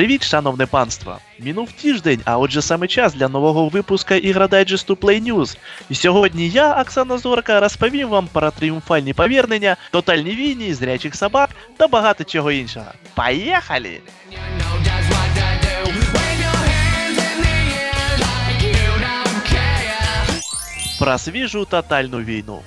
Привіт, шановне панство! Мінув тиждень, а отже саме час для нового випуска ігродайджесту Play News. І сьогодні я, Оксана Зорка, розповім вам про тріумфальні повернення, тотальні війні, зрячих собак та багато чого іншого. Поїхали! Про свіжу тотальну війну.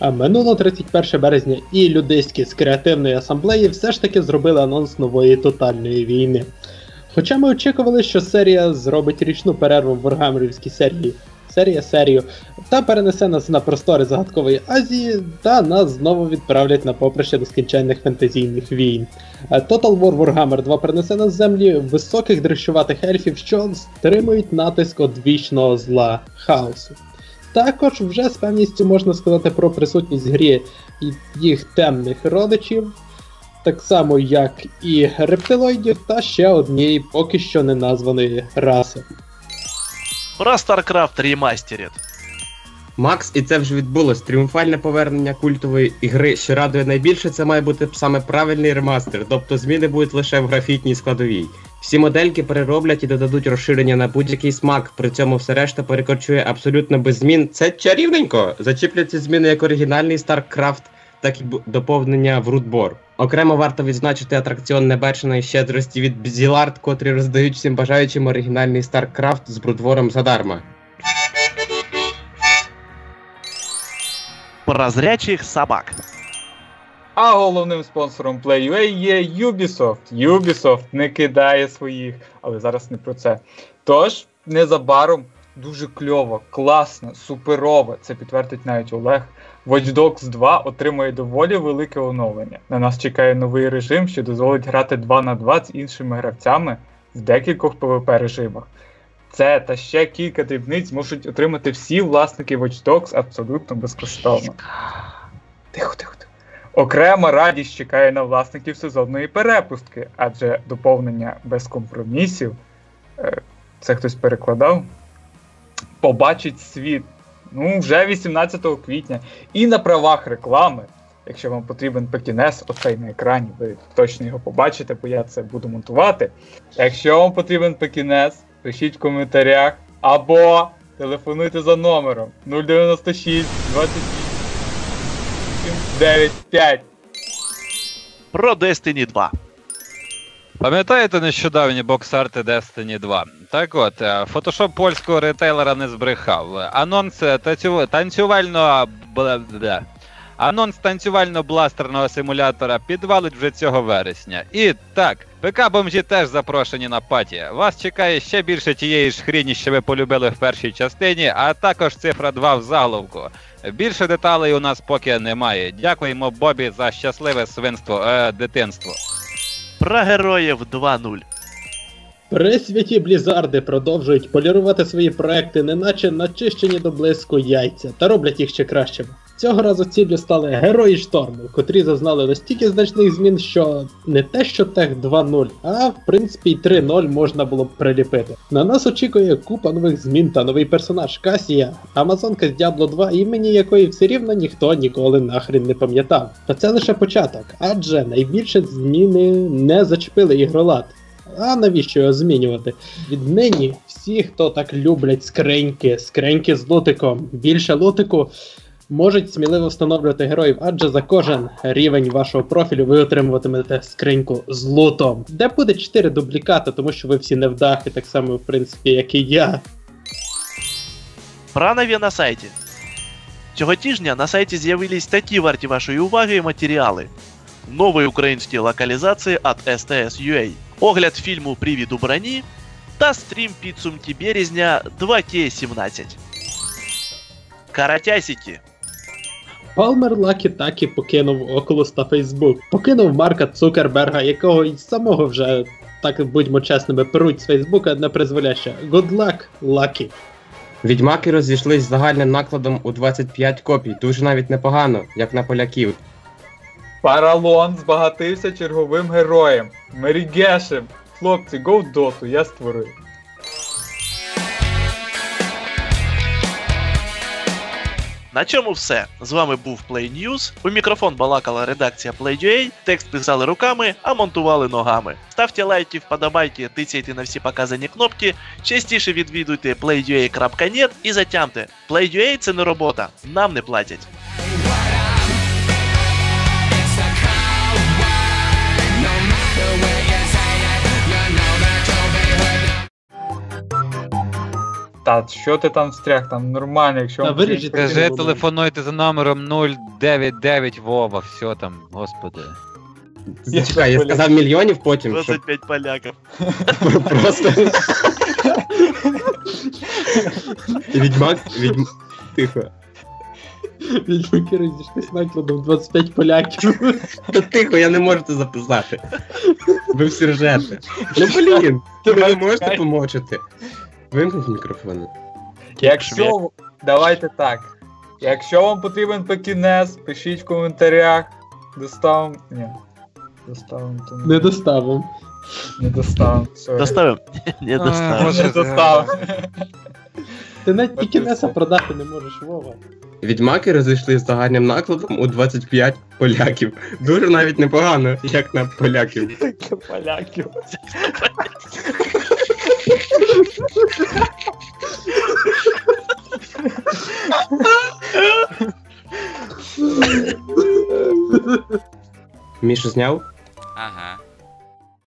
Минуло 31 березня, і людиські з креативної асамблеї все ж таки зробили анонс нової тотальної війни. Хоча ми очікували, що серія зробить річну перерву в Варгамерівській серії, серія серію, та перенесе нас на простори загадкової Азії, та нас знову відправлять на поприще нескінченних фентезійних війн. Total War Warhammer 2 перенесе на землі високих дрищуватих ельфів, що стримують натиск одвічного зла хаосу. Також вже з певністю можна сказати про присутність в грі і їх темних родичів, так само як і рептилоїдів, та ще однієї поки що не названої раси. Про StarCraft Remastered. Макс, і це вже відбулось. Тріумфальне повернення культової ігри, що радує найбільше, це має бути саме правильний ремастер, тобто зміни будуть лише в графітній складовій. Всі модельки перероблять і додадуть розширення на будь-який смак, при цьому все решта перекочує абсолютно без змін. Це чарівненько! Зачіплять ці зміни як оригінальний StarCraft, так і доповнення в Рудбор. Окремо варто відзначити атракціон небаченої щедрості від Бізілард, котрі роздають всім бажаючим оригінальний StarCraft з брудвором задарма. Про зрячих собак. А головним спонсором Play.ua є Ubisoft. Ubisoft не кидає своїх, але зараз не про це. Тож, незабаром дуже кльово, класно, суперово, це підтвердить навіть Олег. Watch Dogs 2 отримує доволі велике оновлення. На нас чекає новий режим, що дозволить грати 2 на 2 з іншими гравцями в декількох PvP режимах. Це та ще кілька дрібниць можуть отримати всі власники Watch Dogs абсолютно безкоштовно. Тихо, тихо. Окрема радість чекає на власників сезонної перепустки, адже доповнення без компромісів, е, це хтось перекладав, побачить світ ну, вже 18 квітня. І на правах реклами, якщо вам потрібен пекінес, оцей на екрані, ви точно його побачите, бо я це буду монтувати. Якщо вам потрібен пекінес, пишіть в коментарях або телефонуйте за номером 096 28 95. Про Destiny 2. Пам'ятаєте нещодавні боксарти Destiny 2? Так от, е, фотошоп польського ретейлера не збрехав. Анонс е, танцю... танцювально. Анонс танцювально-бластерного симулятора підвалить вже цього вересня. І так, ПК-бомжі теж запрошені на паті. Вас чекає ще більше тієї ж хріні, що ви полюбили в першій частині, а також цифра 2 в заголовку. Більше деталей у нас поки немає. Дякуємо Бобі за щасливе свинство, е, дитинство. Про героїв 2.0. Пресвяті Блізарди продовжують полірувати свої проекти, неначе начищені до блиску яйця, та роблять їх ще кращими. Цього разу ціллю стали герої шторму, котрі зазнали настільки значних змін, що не те, що тех 2.0, а в принципі й 3.0 можна було б приліпити. На нас очікує купа нових змін та новий персонаж Касія, Амазонка з Diablo 2, імені якої все рівно ніхто ніколи нахрен не пам'ятав. Та це лише початок, адже найбільше зміни не зачепили ігролад. А навіщо його змінювати? Віднині всі, хто так люблять скриньки, скриньки з лутиком, більше лутику, можуть сміливо встановлювати героїв, адже за кожен рівень вашого профілю ви отримуватимете скриньку з лутом, де буде 4 дублікати, тому що ви всі невдахи, так само, в принципі, як і я. Про на сайті. Цього тижня на сайті з'явились такі варті вашої уваги і матеріали. Нові українські локалізації від STS.ua, огляд фільму Привід у броні та стрім підсумки березня 2К17. Каратясики. Палмер Лакі Такі покинув Oculus та Facebook, покинув Марка Цукерберга, якого й самого вже, так будьмо чесними, перуть з Фейсбука не призволяще. Good luck, Лакі. Відьмаки розійшлись з загальним накладом у 25 копій, дуже навіть непогано, як на поляків. Паралон збагатився черговим героєм. Мерігешем. Хлопці, го в доту, я створив. На цьому все. З вами був Play News. У мікрофон балакала редакція Play.ua, текст писали руками, а монтували ногами. Ставте лайки, вподобайки, тицяйте на всі показані кнопки, частіше відвідуйте playua.net і затямте. Play.ua це не робота, нам не платять. Та що ти там встряг? Там нормально, якщо Та вам виріжіть. Скажи, телефонуйте за номером 099 Вова, все там, господи. Зачекай, я сказав мільйонів потім, щоб 25 поляків. просто. Відьмак, відьм... Тихо. Відьмаки розійшлись накладом 25 поляків. Та тихо, я не можу це записати. Ви всі ржете. Ну блін, ви не можете помочити. Вимкніть мікрофони. Якщо давайте так. Якщо вам потрібен пекінес, пишіть в коментарях. Доставим. Ні. Доставим то Не доставим. не доставим. Sorry. Доставим? Не доставим. Боже. Не доставим. Ти навіть пікінеса продати не можеш, Вова. Відьмаки розійшлися з загальним накладом у 25 поляків. Дуже навіть непогано, як на поляків. Поляків. mierz z nią.